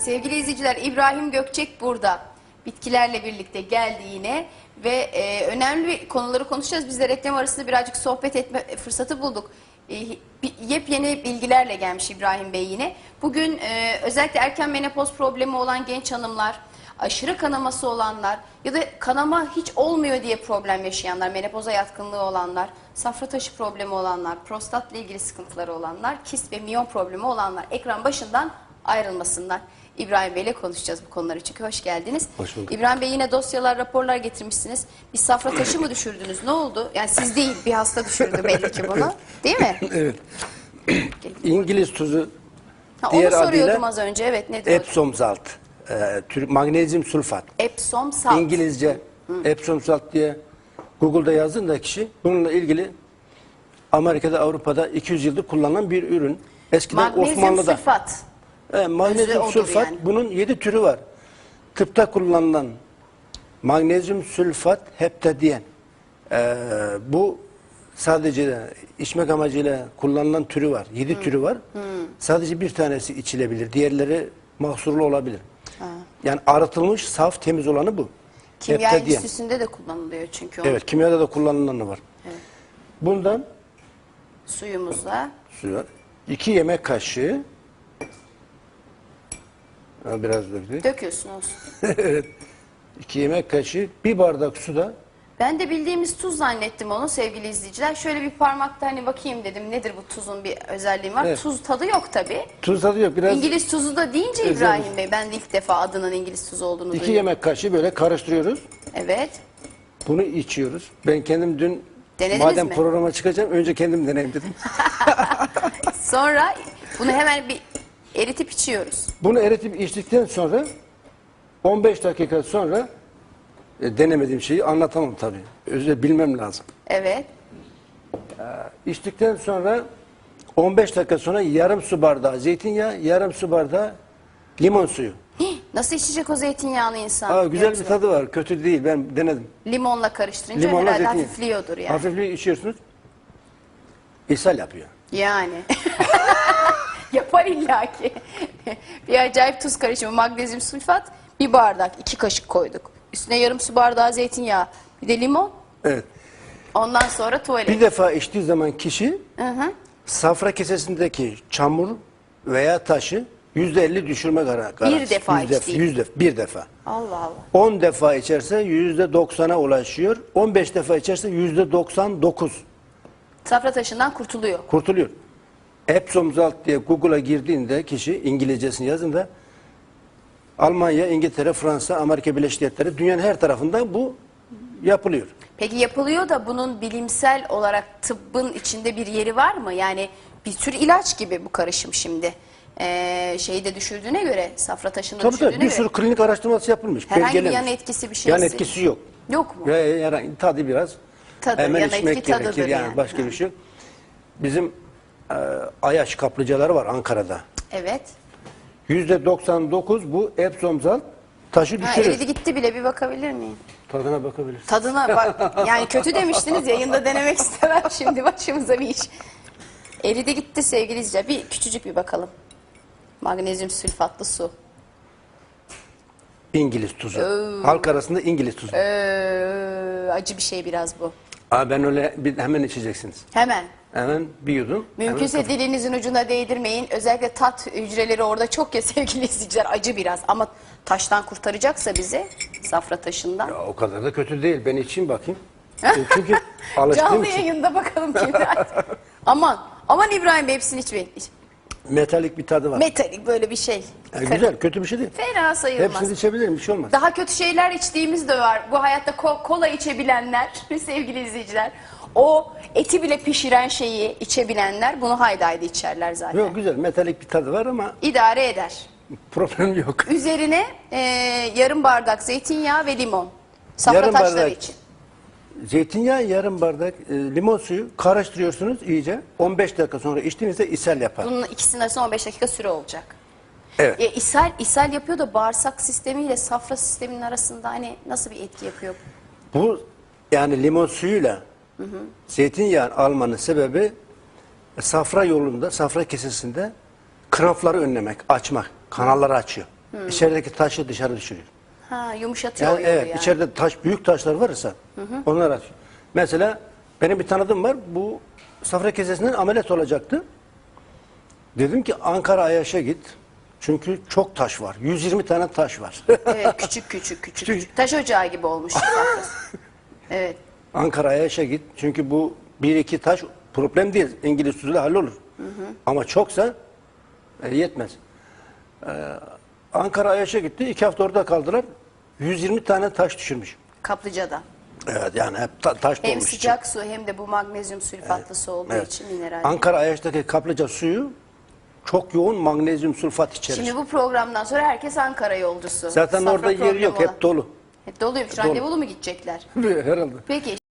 Sevgili izleyiciler İbrahim Gökçek burada. Bitkilerle birlikte geldi yine ve e, önemli konuları konuşacağız. Biz de reklam arasında birazcık sohbet etme fırsatı bulduk. E, yepyeni bilgilerle gelmiş İbrahim Bey yine. Bugün e, özellikle erken menopoz problemi olan genç hanımlar, aşırı kanaması olanlar ya da kanama hiç olmuyor diye problem yaşayanlar, menopoza yatkınlığı olanlar, safra taşı problemi olanlar, prostatla ilgili sıkıntıları olanlar, kist ve miyon problemi olanlar ekran başından ayrılmasınlar. İbrahim Bey'le konuşacağız bu konuları çünkü hoş geldiniz. Hoş bulduk. İbrahim Bey yine dosyalar, raporlar getirmişsiniz. Bir safra taşı mı düşürdünüz? Ne oldu? Yani siz değil, bir hasta düşürdü belli ki bunu. Değil mi? Evet. İngiliz tuzu Ha, Diğer onu soruyordum adıyla az önce. Evet nedir? o? Epsom salt. Tür, magnezyum sulfat. Epsom salt. İngilizce Epsom salt diye Google'da yazdın da kişi bununla ilgili Amerika'da Avrupa'da 200 yıldır kullanılan bir ürün. Eskiden Magnezyum Osmanlı'da. sülfat. Evet, magnezyum odur sülfat yani. bunun 7 türü var. Tıpta kullanılan magnezyum sülfat heptadiyen. Ee, bu sadece içmek amacıyla kullanılan türü var. 7 türü var. Sadece bir tanesi içilebilir. Diğerleri mahsurlu olabilir. Yani arıtılmış, saf, temiz olanı bu. Kimya Heptadiyen. enstitüsünde de kullanılıyor çünkü o Evet, kimyada da kullanılanı var. Bundan suyumuzla. suyu var. 2 yemek kaşığı Ha, biraz döktük. Döküyorsun olsun. 2 yemek kaşığı bir bardak suda Ben de bildiğimiz tuz zannettim onu sevgili izleyiciler. Şöyle bir parmakta hani bakayım dedim nedir bu tuzun bir özelliği var. Evet. Tuz tadı yok tabi. tuz tadı yok. Biraz İngiliz tuzu da deyince Özel İbrahim Bey ben de ilk defa adının İngiliz tuzu olduğunu 2 duydum. yemek kaşığı böyle karıştırıyoruz. Evet. Bunu içiyoruz. Ben kendim dün Denediniz madem mi? programa çıkacağım önce kendim deneyim dedim. Sonra bunu hemen bir eritip içiyoruz. Bunu eritip içtikten sonra 15 dakika sonra e, denemediğim şeyi anlatamam tabii. Özel bilmem lazım. Evet. İçtikten sonra 15 dakika sonra yarım su bardağı zeytinyağı, yarım su bardağı limon suyu. Hih, Nasıl içecek o zeytinyağını insan? Aa, güzel Yoksa bir tadı var. Kötü değil. Ben denedim. Limonla karıştırınca Limonla herhalde zeytinyağı. hafifliyordur yani. Hafifliği içiyorsunuz. İshal yapıyor. Yani. Yapar illaki. bir acayip tuz karışımı magnezyum sülfat bir bardak iki kaşık koyduk. Üstüne yarım su bardağı zeytinyağı bir de limon. Evet. Ondan sonra tuvalet. Bir defa içtiği zaman kişi Hı hı. safra kesesindeki çamur veya taşı yüzde elli düşürme gara- garantisi. defa Yüzde- içtiği. yüzde, bir defa. Allah Allah. 10 defa içerse yüzde doksana ulaşıyor. 15 defa içerse yüzde doksan dokuz Safra taşından kurtuluyor. kurtuluyor. Epsom salt diye Google'a girdiğinde kişi İngilizcesini yazında Almanya, İngiltere, Fransa, Amerika Birleşik Devletleri dünyanın her tarafında bu yapılıyor. Peki yapılıyor da bunun bilimsel olarak tıbbın içinde bir yeri var mı? Yani bir tür ilaç gibi bu karışım şimdi. Ee, şeyi de düşürdüğüne göre, safra taşını Tabii düşürdüğüne tabii bir göre. sürü klinik araştırması yapılmış. Herhangi bir belgelenmiş. yan etkisi bir şeysi- Yan etkisi yok. Yok mu? Ve herhangi tadı biraz Tadı, hemen yan içmek etki tadıdır gerekir yani, yani. başka bir şey yok. Bizim e, Ayaş kaplıcaları var Ankara'da. Evet. Yüzde 99 bu Epsom salt taşı Ha, düşürür. eridi gitti bile bir bakabilir miyim? Tadına bakabilirsin. Tadına bak. Yani kötü demiştiniz yayında denemek istemem şimdi başımıza bir iş. Eridi gitti sevgili izleyiciler. Bir küçücük bir bakalım. Magnezyum sülfatlı su. İngiliz tuzu. Halk arasında İngiliz tuzu. Ee, acı bir şey biraz bu. Aa, ben öyle bir, hemen içeceksiniz. Hemen. Hemen bir yudum. Mümkünse hemen dilinizin ucuna değdirmeyin. Özellikle tat hücreleri orada çok ya sevgili izleyiciler. Acı biraz ama taştan kurtaracaksa bizi safra taşından. Ya, o kadar da kötü değil. Ben içeyim bakayım. Çünkü alıştığım Canlı için yayında bakalım kim Aman. Aman İbrahim Bey hepsini içmeyin. metalik bir tadı var. Metalik böyle bir şey. Ya, güzel, kötü bir şey değil. Fena sayılmaz. Hepsini içebilirim, bir şey olmaz. Daha kötü şeyler içtiğimiz de var. Bu hayatta ko- kola içebilenler sevgili izleyiciler. O eti bile pişiren şeyi içebilenler bunu haydi haydi içerler zaten. Yok güzel, metalik bir tadı var ama İdare eder. problem yok. Üzerine e, yarım bardak zeytinyağı ve limon. Safra Yarım taşları bardak. için. Zeytinyağı, yarım bardak e, limon suyu karıştırıyorsunuz iyice. 15 dakika sonra içtiğinizde ishal yapar. Bunun ikisinin arasında 15 dakika süre olacak. Evet. E, ishal, ishal yapıyor da bağırsak sistemiyle safra sisteminin arasında hani nasıl bir etki yapıyor? Bu yani limon suyuyla zeytinyağı almanın sebebi safra yolunda, safra kesesinde krampları önlemek, açmak. Kanalları açıyor. içerideki taşı dışarı düşürüyor. Ha yumuşatıyor Yani evet yani. içeride taş büyük taşlar varsa onlar atıyor. Mesela benim bir tanıdığım var. Bu safra kesesinden ameliyat olacaktı. Dedim ki Ankara Ayaş'a git. Çünkü çok taş var. 120 tane taş var. Evet küçük küçük küçük. küçük. Taş ocağı gibi olmuş. evet. Ankara Ayaş'a git. Çünkü bu bir iki taş problem değil. İngiliz usulü hallolur. Ama çoksa e, yetmez. Ee, Ankara Ayaş'a gitti. iki hafta orada kaldılar. 120 tane taş düşürmüş. Kaplıca'da. Evet yani hep ta- taş Hem dolmuş. içi. sıcak su hem de bu magnezyum sülfatlı su olduğu Evet. için mineral. Ankara Ayaş'taki kaplıca suyu çok yoğun magnezyum sulfat içerir. Şimdi bu programdan sonra herkes Ankara yolcusu. Zaten Safra orada yer yok. olan. Hep dolu. Hep doluymuş. Dolu. Randevulu mu gidecekler? Herhalde. Peki